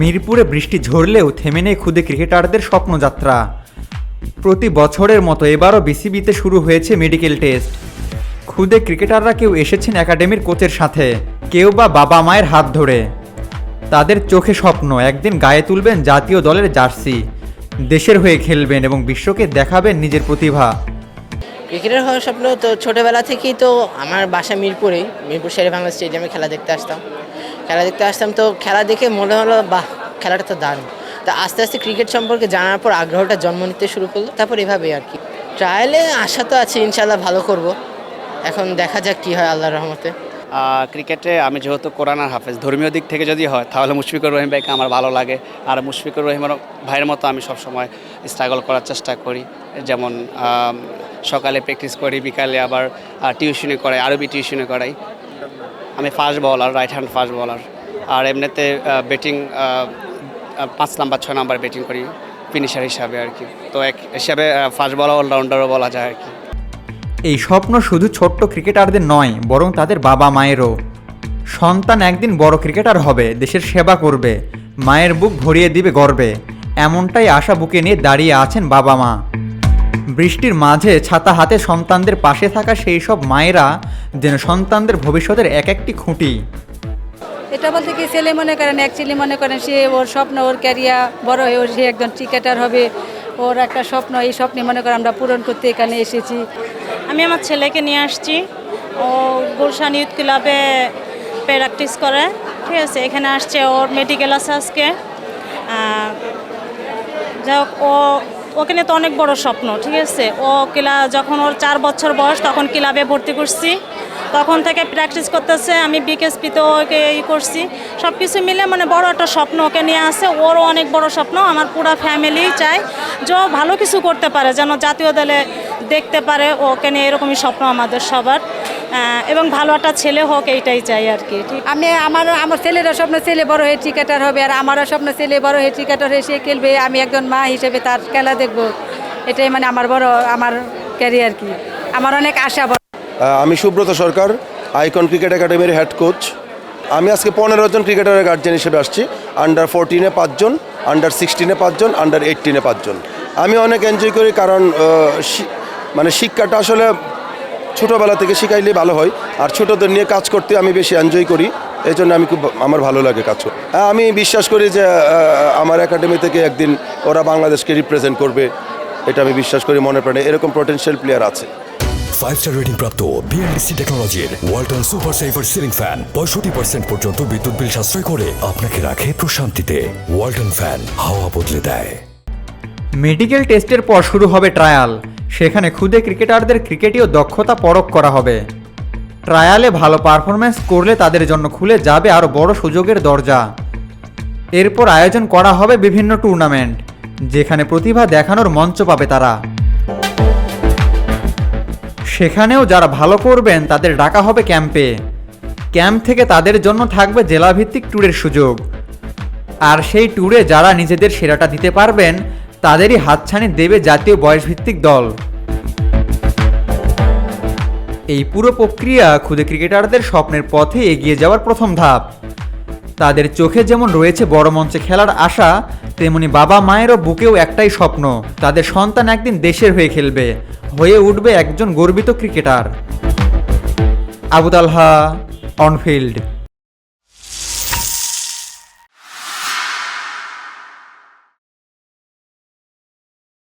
মিরপুরে বৃষ্টি ঝরলেও থেমে নেই খুদে ক্রিকেটারদের স্বপ্নযাত্রা। প্রতি বছরের মতো এবারও বিসিবিতে শুরু হয়েছে মেডিকেল টেস্ট। খুদে ক্রিকেটাররা কেউ এসেছেন একাডেমির কোচের সাথে, কেউ বা বাবা মায়ের হাত ধরে। তাদের চোখে স্বপ্ন, একদিন গায়ে তুলবেন জাতীয় দলের জার্সি, দেশের হয়ে খেলবেন এবং বিশ্বকে দেখাবেন নিজের প্রতিভা। ক্রিকেটার হওয়ার স্বপ্ন তো ছোটোবেলা থেকেই তো আমার বাসা মিরপুরেই মিরপুর শেরে বাংলা স্টেডিয়ামে খেলা দেখতে আসতাম। খেলা দেখতে আসতাম, তো খেলা দেখে মনে হলো, বাহ, খেলাটা তো দারুণ। তা আস্তে আস্তে ক্রিকেট সম্পর্কে জানার পর আগ্রহটা জন্ম নিতে শুরু করল, তারপর এভাবেই আর কি। ট্রায়ালে আশা তো আছে ইনশাল্লাহ ভালো করব। এখন দেখা যাক কি হয় আল্লাহর রহমতে। ক্রিকেটে আমি যেহেতু কোরআন আর হাফেজ, ধর্মীয় দিক থেকে যদি হয়, তাহলে মুশফিকুর রহিম ভাইকে আমার ভালো লাগে। আর মুশফিকুর রহিমের ভাইয়ের মতো আমি সবসময় স্ট্রাগল করার চেষ্টা করি। যেমন সকালে প্র্যাকটিস করি, বিকালে আবার টিউশনে করাই, আরবি টিউশনে করাই। আমি fast bowler right hand fast bowler আর এমনিতে ব্যাটিং পাঁচ নাম্বার ছয় নাম্বার ব্যাটিং করি ফিনিশার হিসাবে আর কি। তো এক হিসাবে ফাস্ট বলার অলরাউন্ডারও বলা যায় আর কি। এই স্বপ্ন শুধু ছোট্ট ক্রিকেটারদের নয়, বরং তাদের বাবা মায়েরও সন্তান একদিন বড় ক্রিকেটার হবে, দেশের সেবা করবে, মায়ের বুক ভরিয়ে দিবে গর্বে। এমনটাই আশা বুকে নিয়ে দাঁড়িয়ে আছেন বাবা মা বৃষ্টির মাঝে ছাতা হাতে সন্তানদের পাশে থাকা সেই সব মায়েরা যেন সন্তানদের ভবিষ্যতের এক একটি খুঁটি। এটা বলতে কি ছেলে মনে করেন অ্যাকচুয়ালি মনে করেন সে ওর স্বপ্ন ওর ক্যারিয়ার বড় হয়ে ওর সে একজন ক্রিকেটার হবে ওর একটা স্বপ্ন এই স্বপ্নে মনে করেন আমরা পূরণ করতে এখানে এসেছি। আমি আমার ছেলেকে নিয়ে আসছি ও গুলশান ইউথ ক্লাবে প্র্যাকটিস করে ঠিক আছে এখানে আসছে ওর মেডিকেল আছে আজকে। যাই হোক ও ওকে নিয়ে তো অনেক বড় স্বপ্ন, ঠিক আছে? ও কিলা, যখন ওর চার বছর বয়স, তখন ক্লাবে ভর্তি করছি। তখন থেকে প্র্যাকটিস করতেছে, আমি বিকেএসপিতে ওকে ই করছি। সব কিছু মিলে মানে বড় একটা স্বপ্ন ওকে নিয়ে আসে ওরও অনেক বড় স্বপ্ন, আমার পুরো ফ্যামিলি চাই যে ভালো কিছু করতে পারে, যেন জাতীয় দলে দেখতে পারে, ওকে নিয়ে এরকমই স্বপ্ন আমাদের সবার। এবং ভালো একটা ছেলে হোক এইটাই চাই আর কি আমি আমার আমার ছেলেরও স্বপ্ন ছেলে বড় হয়ে ক্রিকেটার হবে আর আমারও স্বপ্ন ছেলে বড় হয়ে ক্রিকেটার হয়ে সে খেলবে আমি একজন মা হিসেবে তার খেলা দেখব। এটাই মানে আমার বড় আমার ক্যারিয়ার কি। আমার অনেক আশা বড়। আমি সুব্রত সরকার আইকন ক্রিকেট একাডেমির হেড কোচ আমি আজকে পনেরো জন ক্রিকেটারের গার্জেন হিসেবে আসছি আন্ডার ফোরটিনে পাঁচজন আন্ডার সিক্সটিনে পাঁচজন আন্ডার এইটিনে পাঁচজন আমি অনেক এনজয় করি কারণ শি- মানে শিক্ষাটা আসলে ছোটোবেলা থেকে শিখাইলে ভালো হয়। আর ছোটদের নিয়ে কাজ করতে আমি বেশি এনজয় করি। এই জন্য আমি খুব আমার ভালো লাগে কাজ হ্যাঁ, আমি বিশ্বাস করি যে আমার একাডেমি থেকে একদিন ওরা বাংলাদেশকে রিপ্রেজেন্ট করবে। এটা আমি বিশ্বাস করি মনে প্রাণে। এরকম পোটেনশিয়াল প্লেয়ার আছে। ফাইভ স্টার রেটিং প্রাপ্ত বিএলডিসি টেকনোলজির Walton super saver ceiling fan পঁয়ষট্টি পার্সেন্ট পর্যন্ত বিদ্যুৎ বিল সাশ্রয় করে আপনাকে রাখে প্রশান্তিতে। ওয়ালটন ফ্যান হাওয়া বদলে দেয়। মেডিকেল টেস্টের পর শুরু হবে ট্রায়াল সেখানে খুদে ক্রিকেটারদের ক্রিকেটীয় দক্ষতা পরখ করা হবে। ট্রায়ালে ভালো পারফরম্যান্স করলে তাদের জন্য খুলে যাবে আরও বড় সুযোগের দরজা। এরপর আয়োজন করা হবে বিভিন্ন টুর্নামেন্ট, যেখানে প্রতিভা দেখানোর মঞ্চ পাবে তারা। সেখানেও যারা ভালো করবেন, তাদের ডাকা হবে ক্যাম্পে। ক্যাম্প থেকে তাদের জন্য থাকবে জেলাভিত্তিক ট্যুরের সুযোগ। আর সেই ট্যুরে যারা নিজেদের সেরাটা দিতে পারবেন তাদেরই হাতছানি দেবে জাতীয় বয়সভিত্তিক দল। এই পুরো প্রক্রিয়া খুদে ক্রিকেটারদের স্বপ্নের পথে এগিয়ে যাওয়ার প্রথম ধাপ। তাদের চোখে যেমন রয়েছে বড় মঞ্চে খেলার আশা, তেমনি বাবা মায়েরও বুকেও একটাই স্বপ্ন, তাদের সন্তান একদিন দেশের হয়ে খেলবে, হয়ে উঠবে একজন গর্বিত ক্রিকেটার। আবু তালহা অনফিল্ড।